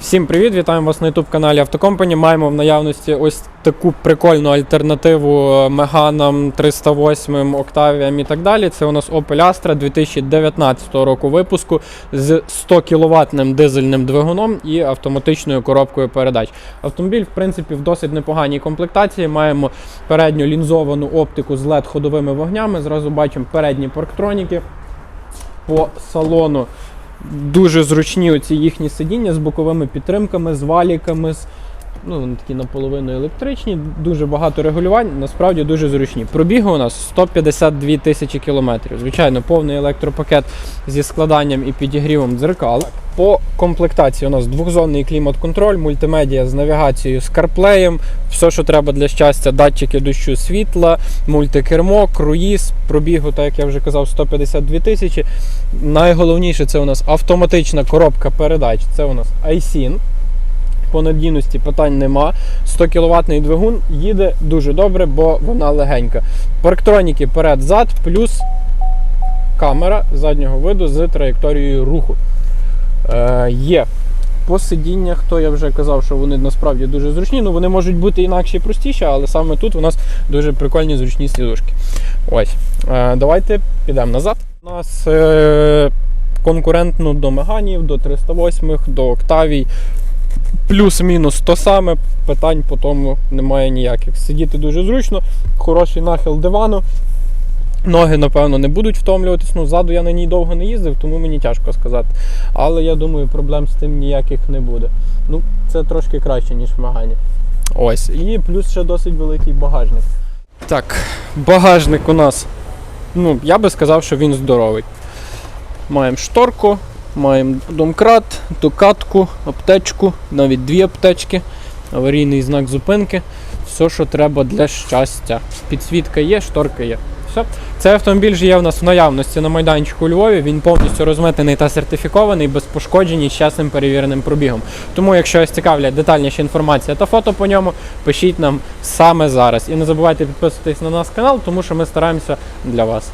Всім привіт! Вітаємо вас на youtube каналі Автокомпані. Маємо в наявності ось таку прикольну альтернативу Меганам 308, Octavia і так далі. Це у нас Opel Astra 2019 року випуску з 100 кВт дизельним двигуном і автоматичною коробкою передач. Автомобіль, в принципі, в досить непоганій комплектації. Маємо передню лінзовану оптику з LED ходовими вогнями. Зразу бачимо передні парктроніки по салону. Дуже зручні оці їхні сидіння з боковими підтримками, з валіками, з, ну, вони такі наполовину електричні, дуже багато регулювань, насправді дуже зручні. Пробіги у нас 152 тисячі кілометрів. Звичайно, повний електропакет зі складанням і підігрівом дзеркал. По комплектації у нас двохзонний клімат-контроль, мультимедіа з навігацією з CarPlay, все, що треба для щастя, датчики дощу світла, мультикермо, круїз, пробігу, так як я вже казав, 152 тисячі. Найголовніше це у нас автоматична коробка передач. Це у нас iSIN. По надійності питань нема. 100 кВт двигун їде дуже добре, бо вона легенька. Парктроніки перед-зад, плюс камера заднього виду з траєкторією руху. Е, є по сидіннях, то я вже казав, що вони насправді дуже зручні. Ну вони можуть бути інакші і простіші, але саме тут у нас дуже прикольні зручні сідушки. Ось. Е, давайте підемо назад. У нас е, конкурентно до Меганів, до 308, до Октавій. Плюс-мінус то саме, питань по тому немає ніяких. Сидіти дуже зручно, хороший нахил дивану. Ноги, напевно, не будуть втомлюватись. Ну, ззаду я на ній довго не їздив, тому мені тяжко сказати. Але я думаю, проблем з тим ніяких не буде. Ну, це трошки краще, ніж в Магані. Ось. І плюс ще досить великий багажник. Так, багажник у нас. Ну, я би сказав, що він здоровий. Маємо шторку, маємо домкрат, докатку, аптечку, навіть дві аптечки, аварійний знак зупинки. Все, що треба для щастя. Підсвітка є, шторка є. Все. Цей автомобіль ж є в нас в наявності на майданчику у Львові. Він повністю розмитений та сертифікований, без пошкоджень і чесним перевіреним пробігом. Тому, якщо вас цікавлять детальніша інформація та фото по ньому, пишіть нам саме зараз. І не забувайте підписуватись на наш канал, тому що ми стараємося для вас.